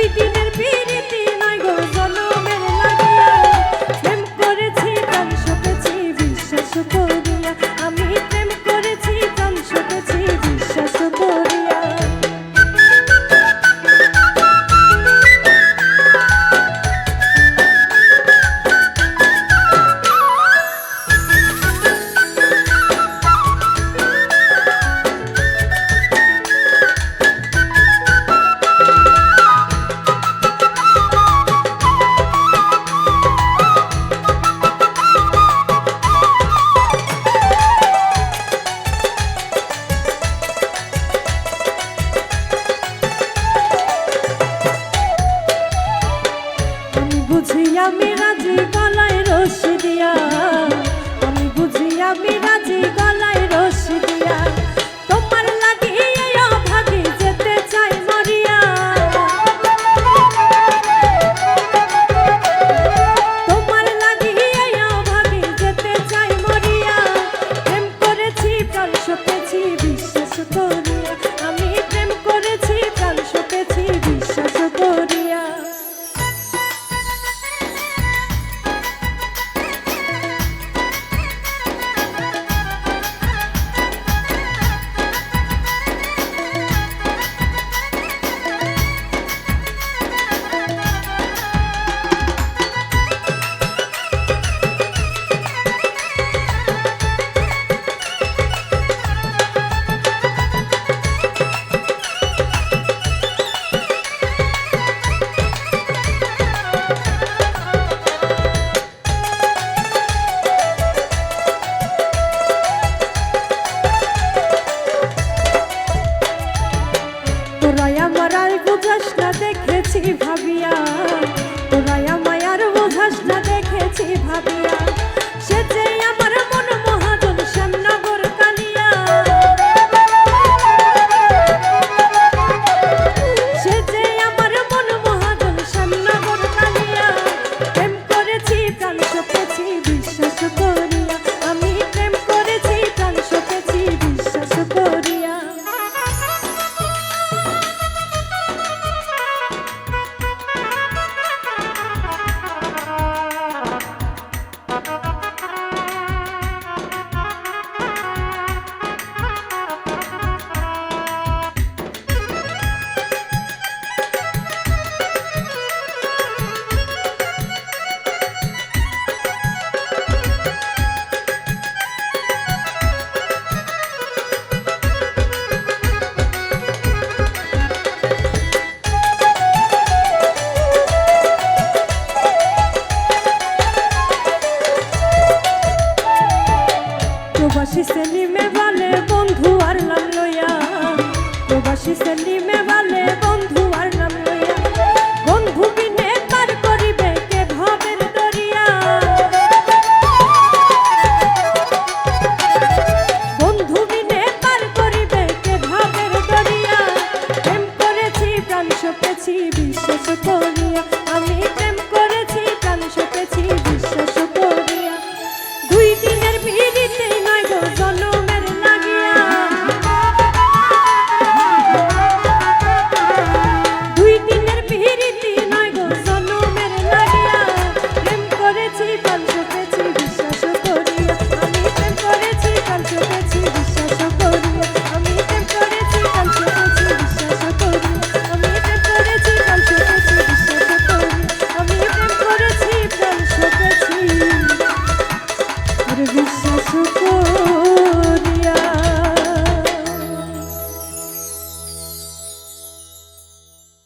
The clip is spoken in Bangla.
দুই দিনের বিয়ে আমি রাজি গলায় রশি দিয়া। আমি বুঝি আমি রাজি গলায় রশি দিয়া। তোমার লাগি এই অভাগী যেতে চাই মরিয়া। তোমার লাগি এই অভাগী যেতে চাই মরিয়া। প্রেম করেছি, প্রাণ সপেছি, বিশ্বাস করিয়া। আমি প্রেম করেছি, প্রাণ সপেছি, বিশ্বাস করিয়া। দেখেছি ভাবিয়া সেলিমে বলে বন্ধু আর নাম লইয়া। প্রবাসী সেলিমে বলে বন্ধু আর নাম লইয়া। বন্ধু বিনে পার করিবে কে ভবের দরিয়া। বন্ধু বিনে পার করিবে কে ভবের দরিয়া। প্রেম করেছি, প্রাণ সপেছি, বিশ্বাস করিয়া আমি